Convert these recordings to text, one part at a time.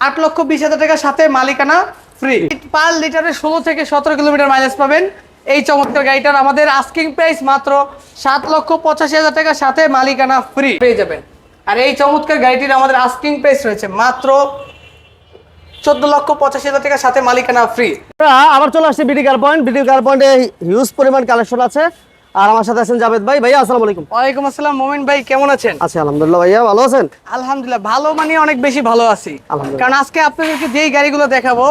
আট লক্ষ বিশ হাজার টাকার সাথে মালিকানা ফ্রি পার লিটারে ষোলো থেকে সতেরো কিলোমিটার মাইলেজ পাবেন। এই চমৎকার গাড়িটার আমাদের আস্কিং প্রাইস মাত্র সাত লক্ষ পঁচাশি হাজার টাকার সাথে মালিকানা ফ্রি পেয়ে যাবেন। আর এই চমৎকার গাড়িটির আমাদের আস্কিং প্রাইস রয়েছে মাত্র চোদ্দ লক্ষ পঁচাশি হাজার টাকার সাথে মালিকানা ফ্রি আবার চলে আসছে BD car point BD car পয়েন্টে হিউজ পরিমাণ কালেকশন আছে। আর আমার সাথে আছেন জাভেদ ভাই। ভাইয়া আসসালামু আলাইকুম। ওয়ালাইকুম আসসালাম মোমিন ভাই কেমন আছেন? আছি আলহামদুলিল্লাহ ভাইয়া ভালো আছেন? আলহামদুলিল্লাহ ভালো মানে অনেক বেশি ভালো আছি। কারণ আজকে আপনাদেরকে যেই গাড়িগুলো দেখাবো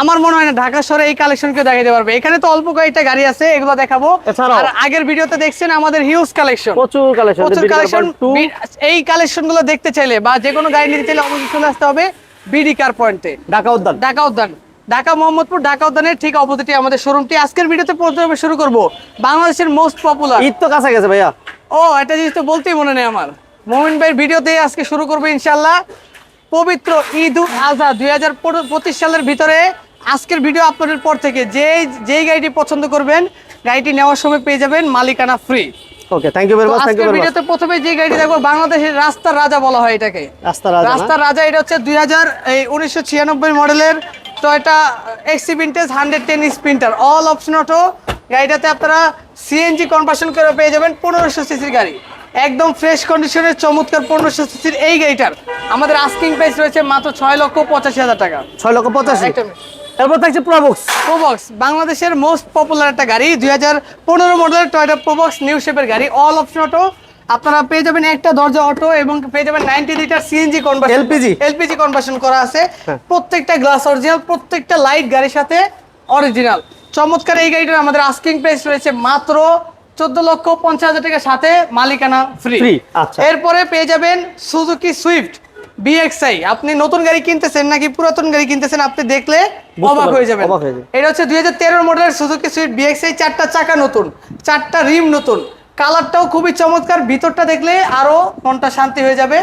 আমার মনে হয় না ঢাকা শহরে এই কালেকশন কেউ দেখাতে পারবে। এখানে তো অল্প কয়েকটা গাড়ি আছে এগুলো দেখাবো? আর আগের ভিডিওতে দেখছেন আমাদের হিউজ কালেকশন প্রচুর কালেকশন প্রচুর কালেকশন এই কালেকশনগুলো দেখতে চাইলে বা যে কোনো গাড়ি নিতে চাইলে অবশ্যই চলে আসতে হবে বিডি কার পয়েন্টে ঢাকা উদ্যান। ঢাকা উদ্যান। ঢাকা মোহাম্মদপুর ঢাকা উদ্যানের ঠিক অপোজিটে আমাদের শোরুমটি। আজকের ভিডিওতে প্রথমে শুরু করব বাংলাদেশের মোস্ট পপুলার ঈদ তো কাছে গেছে ভাইয়া। ও একটা জিনিস তো বলতেই মনে নেই আমার। মোমিন ভাইয়ের ভিডিওতে আজকে শুরু করব ইনশাল্লাহ পবিত্র ঈদ উল আজহা দুই হাজার পঁচিশ সালের ভিতরে আজকের ভিডিও আপলোডের পর থেকে যেই যেই গাড়িটি পছন্দ করবেন গাড়িটি নেওয়ার সময় পেয়ে যাবেন মালিকানা free okay thank you very much thank you very much প্রথমে যে গাড়িটি দেখব বাংলাদেশের রাস্তার রাজা বলা হয় এটাকে। রাজা রাস্তার রাজা এটা হচ্ছে দুই হাজার এই উনিশশো ছিয়ানব্বই মডেলের Toyota X vintage hundred ten sprinter all option auto গাড়িটাতে আপনারা সিএনজি কনভার্সন করে পেয়ে যাবেন পনেরোশো সিসির গাড়ি। একদম ফ্রেশ কন্ডিশনের চমৎকার পনেরোশো সিসির এই গাড়িটার। আমাদের আস্কিং প্রাইস রয়েছে মাত্র ছয় লক্ষ পঁচাশি হাজার টাকা। ছয় লক্ষ পঁচাশি। এরপর থাকছে প্রবক্স প্রোবক্স বাংলাদেশের মোস্ট পপুলার একটা গাড়ি দুই হাজার পনেরো মডেলের টয়টা প্রোবক্স নিউ শেপের গাড়ি অল অপশন অটো আপনারা পেয়ে যাবেন একটা দরজা অটো এবং পেয়ে যাবেন ninety litre CNG conversion LPG. LPG conversion করা আছে। হ্যাঁ। প্রত্যেকটা গ্লাস অরিজিনাল প্রত্যেকটা লাইট গাড়ির সাথে অরিজিনাল চমৎকার এই গাড়িটার আমাদের আস্কিং প্রাইস রয়েছে মাত্র চোদ্দ লক্ষ পঞ্চাশ হাজার টাকার সাথে মালিকানা ফ্রি আচ্ছা। এরপরে পেয়ে যাবেন সুজুকি সুইফট বিএক্সআই আপনি নতুন গাড়ি কিনতেছেন নাকি পুরাতন গাড়ি কিনতেছেন আপনি দেখলে অবাক হয়ে যাবেন। এটা হচ্ছে দুই হাজার তেরো মডেলের সুজুকি সুইফট বিএক্সআই চারটা চাকা নতুন চারটা রিম নতুন। কালারটাও খুবই চমৎকার, ভিতরটা দেখলে আরও মনটা শান্তি হয়ে যাবে।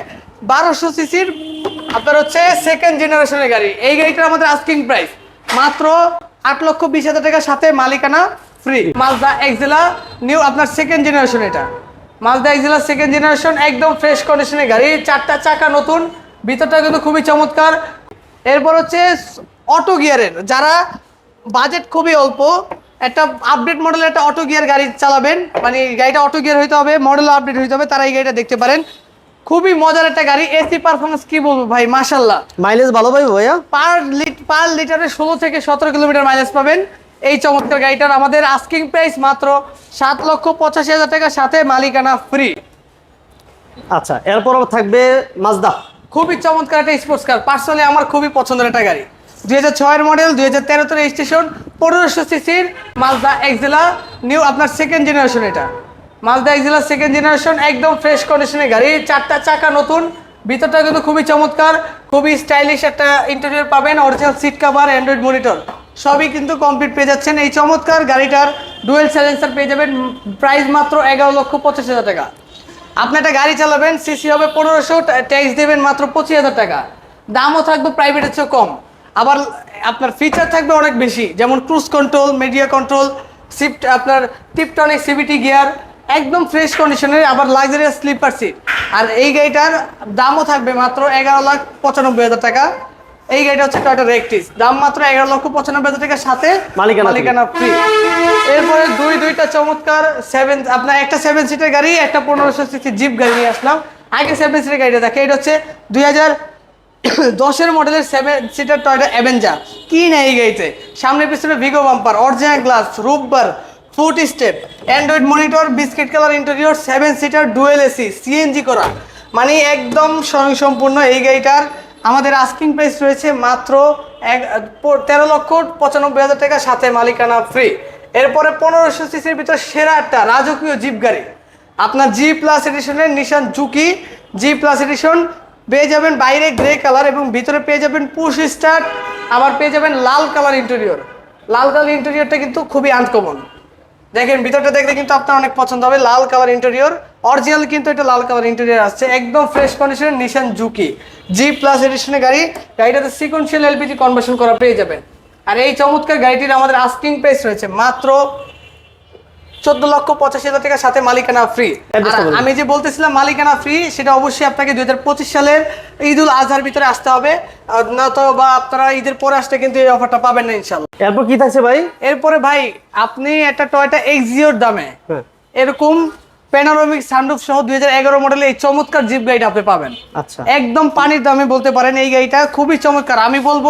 বারোশো সিসির আপনার হচ্ছে সেকেন্ড জেনারেশনের গাড়ি। এই গাড়িটার আমাদের আস্কিং প্রাইস মাত্র আট লক্ষ বিশ হাজার টাকার সাথে মালিকানা ফ্রি মাজদা এক্সেলা নিউ আপনার সেকেন্ড জেনারেশন এটা। মাজদা এক্সেলা সেকেন্ড জেনারেশন একদম ফ্রেশ কন্ডিশনের গাড়ি। চারটা চাকা নতুন, ভিতরটা কিন্তু খুবই চমৎকার। এরপর হচ্ছে অটো গিয়ারের যারা বাজেট খুবই অল্প একটা আপডেট মডেলের একটা অটো গিয়ার গাড়ি চালাবেন। মানে গাড়িটা অটো গিয়ার হইতে হবে মডেল আপডেট হইতে হবে তারা এই গাড়িটা দেখতে পারেন। খুবই মজার একটা গাড়ি এসি পারফরমেন্স কি বলব ভাই মাশাল্লাহ মাইলেজ ভালো পাইবো ভাইয়া? পার লিট পার লিটারে ষোলো থেকে সতেরো কিলোমিটার মাইলেজ পাবেন। এই চমৎকার গাড়িটার আমাদের আস্কিং প্রাইস মাত্র সাত লক্ষ পঁচাশি হাজার টাকার সাথে মালিকানা ফ্রি আচ্ছা এরপর থাকবে মাজদা খুবই চমৎকার একটা স্পোর্টস কার পার্সোনালি আমার খুবই পছন্দের একটা গাড়ি। দুই হাজার ছয়ের মডেল দুই হাজার তেরোতে রেজিস্ট্রেশন পনেরোশো সিসির মাজদা এক্সেলা নিউ আপনার সেকেন্ড জেনারেশন এটা। মাজদা এক্সেলা সেকেন্ড জেনারেশন একদম ফ্রেশ কন্ডিশনের গাড়ি। চারটা চাকা নতুন, ভিতরটা কিন্তু খুবই চমৎকার, খুবই স্টাইলিশ একটা ইন্টেরিয়র পাবেন original seat cover Android monitor সবই কিন্তু কমপ্লিট পেয়ে যাচ্ছেন। এই চমৎকার গাড়িটার ডুয়েল সাইলেন্সার পেয়ে যাবেন প্রাইস মাত্র এগারো লক্ষ পঁচিশ হাজার টাকা। আপনি একটা গাড়ি চালাবেন সিসি হবে পনেরোশো ট্যাক্স দেবেন মাত্র পঁচিশ হাজার টাকা। দামও থাকবে প্রাইভেটের চেয়েও কম। আবার আপনার ফিচার থাকবে অনেক বেশি যেমন cruise control media control shift আপনার টিপটনিক সিবিটি গিয়ার একদম ফ্রেশ কন্ডিশনের আবার লাক্সারিয়াস স্লিপার সিট আর এই গাড়িটার দামও থাকবে মাত্র এগারো লাখ পঁচানব্বই হাজার টাকা। এই গাড়িটা হচ্ছে টয়টা রেকটিস দাম মাত্র এগারো লক্ষ পঁচানব্বই হাজার টাকার সাথে। মালিকানা ফ্রি এরপরে দুই দুইটা চমৎকার সেভেন আপনার একটা সেভেন সিটের গাড়ি একটা পনেরোশো সিসি জিপ গাড়ি নিয়ে আসলাম। আগে সেভেন সিটের গাড়িটা দেখে এটা হচ্ছে দুই হাজার দশের মডেলের সেভেন সিটার টয়টা অ্যাভেঞ্জার কি না এই গাড়িতে? সামনে পিছনে Vigo bumper original glass rubber foot step Android monitor biscuit colour interior seven seater dual AC CNG করা। মানে একদম স্বয়ংসম্পূর্ণ এই গাড়িটার। আমাদের আস্কিং প্রাইস রয়েছে মাত্র এক, তেরো লক্ষ পঁচানব্বই হাজার টাকা, সাথে মালিকানা ফ্রি এরপরে পনেরোশো সিসির ভিতর সেরা একটা রাজকীয় জিপ গাড়ি। আপনার G plus এডিশনের Nissan Juke G plus edition পেয়ে যাবেন বাইরে গ্রে কালার এবং ভিতরে পেয়ে যাবেন পুশ স্টার্ট। আবার পেয়ে যাবেন লাল কালার ইন্টেরিয়র লাল কালার ইন্টেরিয়রটা কিন্তু খুবই আনকমন দেখেন, ভিতরটা দেখলে কিন্তু আপনার অনেক পছন্দ হবে। লাল কালার ইন্টেরিয়র অরিজিনাল কিন্তু এটা লাল কালার ইন্টেরিয়র আসছে। একদম ফ্রেশ কন্ডিশনের নিশান জুকি জি প্লাস এডিশনের গাড়ি। গাড়িটাতে সিকোয়েন্সিয়াল এলপিজি কনভার্সন করা পেয়ে যাবেন। আর এই চমৎকার গাড়িটির আমাদের আস্কিং প্রাইস রয়েছে। মাত্র চোদ্দ লক্ষ পঁচাশি হাজার টাকার সাথে মালিকানা ফ্রি। আমি যে বলতেছিলাম মালিকানা ফ্রি সেটা অবশ্যই আপনাকে দুই হাজার পঁচিশ সালের ঈদুল উল আজহার ভিতরে আসতে হবে। আর না তো বা আপনারা ঈদের পরে আসতে কিন্তু এই অফারটা পাবেন না ইনশাল্লাহ এরপর কি থাকছে ভাই? এরপরে ভাই আপনি একটা টয়টা এক্সিওর দামে হ্যাঁ। এরকম প্যানোরামিক সানরুফ সহ দুই মডেলের এই চমৎকার জিপ গাড়িটা আপনি পাবেন। আচ্ছা। একদম পানির দামে বলতে পারেন এই গাড়িটা খুবই চমৎকার। আমি বলব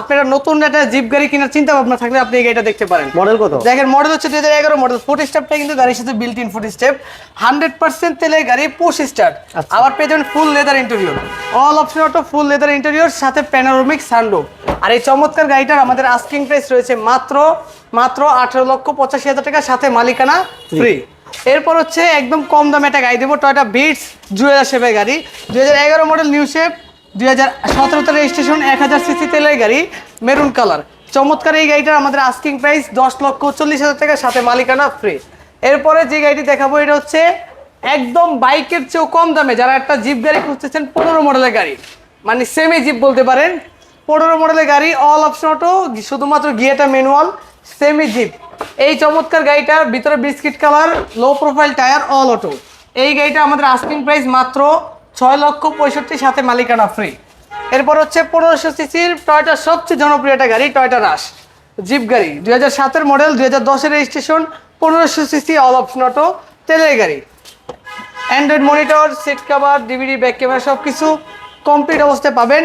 আপনারা নতুন একটা জিপ গাড়ি কেনার চিন্তা ভাবনা থাকলে আপনি এই গাড়িটা দেখতে পারেন। মডেল কত? দেখেন মডেল হচ্ছে দুই হাজার এগারো মডেল ফুট স্টেপটা কিন্তু গাড়ির সাথে built in foot step hundred percent তেলের গাড়ি পুশ স্টার্ট আচ্ছা। আবার পেয়ে যাবেন full leather interior all option auto full leather interior সাথে প্যানোরামিক সানরুফ আর এই চমৎকার গাড়িটার আমাদের আস্কিং প্রাইস রয়েছে মাত্র মাত্র আঠারো লক্ষ পঁচাশি হাজার টাকা সাথে মালিকানা ফ্রি এরপর হচ্ছে একদম কম দামে একটা গাড়ি দেবো টয়টা বিটস জুয়েলার শেপের গাড়ি। দুই হাজার এগারো মডেল নিউ শেপ দুই হাজার সতেরোতে রেজিস্ট্রেশন এক হাজার সিসি তেলের গাড়ি মেরুন কালার চমৎকার এই গাড়িটার আমাদের আস্কিং প্রাইস দশ লক্ষ চল্লিশ হাজার টাকার সাথে মালিকানা ফ্রি এরপরে যে গাড়িটি দেখাবো, এটা হচ্ছে একদম বাইকের চেয়েও কম দামে, যারা একটা জিপ গাড়ি খুঁজতেছেন, পনেরো মডেলের গাড়ি। মানে সেমি জিপ বলতে পারেন। পনেরো মডেলের গাড়ি অল অপশন অটো শুধুমাত্র গিয়েটা ম্যানুয়াল সেমি জিপ এই চমৎকার গাড়িটার ভিতরে biscuit colour low profile tyre all auto এই গাড়িটা আমাদের আস্কিং প্রাইস মাত্র ছয় লক্ষ পঁয়ষট্টির সাথে মালিকানা ফ্রি এরপর হচ্ছে পনেরোশো সিসির টয়টার সবচেয়ে জনপ্রিয় একটা গাড়ি টয়টা রাশ জিপ গাড়ি, দুই হাজার সাতের মডেল দুই হাজার দশের রেজিস্ট্রেশন পনেরোশো সিসি অল অপশন অটো তেলের গাড়ি। Android monitor seat cover DVD back camera সব কিছু কমপ্লিট অবস্থায় পাবেন।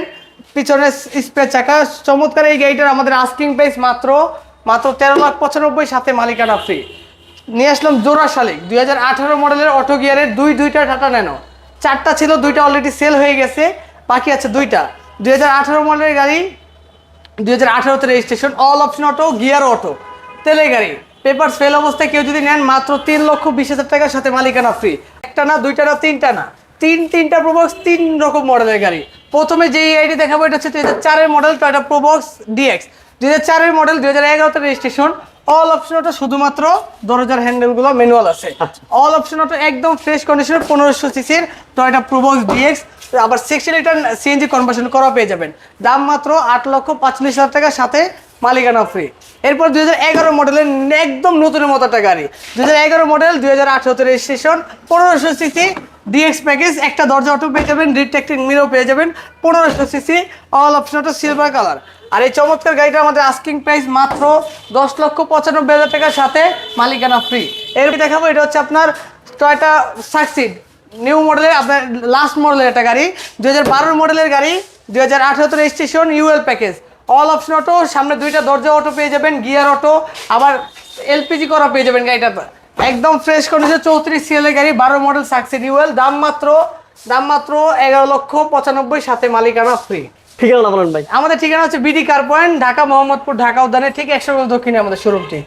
পিছনে স্পেয়ার চাকা চমৎকার এই গাড়িটার আমাদের আস্কিং প্রাইস মাত্র মাত্র তেরো লাখ পঁচানব্বই সাথে মালিকানা ফ্রি নিয়ে আসলাম জোড়া শালিক, দুই হাজার আঠারো মডেলের অটো গিয়ারের দুই দুইটা টাটা ন্যানো চারটা ছিল, দুইটা অলরেডি সেল হয়ে গেছে, বাকি আছে দুইটা। দুই হাজার আঠারো মডেলের গাড়ি, দুই হাজার আঠারোতে registration all option auto gear auto তেলের গাড়ি পেপার ফেল অবস্থায় কেউ যদি নেন, মাত্র তিন লক্ষ বিশ হাজার টাকার সাথে মালিকানা ফ্রি একটা না, দুইটা না, তিনটা না। তিন, তিনটা প্রোবক্স তিন রকম মডেলের গাড়ি। প্রথমে যে আইডি দেখাবো, এটা হচ্ছে দুই হাজার চারের মডেল টয়টা প্রোবক্স ডিএক্স দুই হাজার চারের মডেল দুই হাজার এগারোতে রেজিস্ট্রেশন অল অপশন অটো শুধুমাত্র দরজার হ্যান্ডেলগুলো ম্যানুয়াল আছে অল অপশন অটো একদম ফ্রেশ কন্ডিশনের পনেরোশো সিসির টয়টা প্রোবক্স ডিএক্স আবার সিক্সটি লিটার সিএনজি কনভার্সন করা পেয়ে যাবেন। দাম মাত্র আট লক্ষ পাঁচচল্লিশ হাজার টাকার সাথে মালিকানা ফ্রি এরপর দুই হাজার এগারো মডেলের একদম নতুনের মতো একটা গাড়ি। দুই হাজার এগারো মডেল দুই হাজার রেজিস্ট্রেশন পনেরোশো সিসি ডিএক্স প্যাকেজ একটা দরজা অটো পেয়ে যাবেন রিট্যাক্টিং মিরও পেয়ে যাবেন, পনেরোশো CC all option auto silver colour আর এই চমৎকার গাড়িটা আমাদের আস্কিং প্রাইস মাত্র দশ লক্ষ পঁচানব্বই হাজার টাকার সাথে মালিকানা ফ্রি এর দেখাবো, এটা হচ্ছে আপনার টয়টা সাকসিড নিউ মডেলের আপনার লাস্ট মডেলের একটা গাড়ি দু হাজার মডেলের গাড়ি দু হাজার আঠারোতে registration UL package all option auto সামনে দুইটা দরজা অটো পেয়ে যাবেন গিয়ার অটো আবার এলপিজি করা পেয়ে যাবেন গাড়িটা। একদম ফ্রেশ কন্ডিশন চৌত্রিশ সিএলের গাড়ি বারো মডেল সাকসিড ইউএল দাম মাত্র দাম মাত্র এগারো লক্ষ পঁচানব্বই সাথে মালিকানা ফ্রি ঠিকানা বলেন ভাই। আমাদের ঠিকানা হচ্ছে BD car point Dhaka Mohammadpur Dhaka উদ্যানে ঠিক একশো দক্ষিণে আমাদের শোরুমটি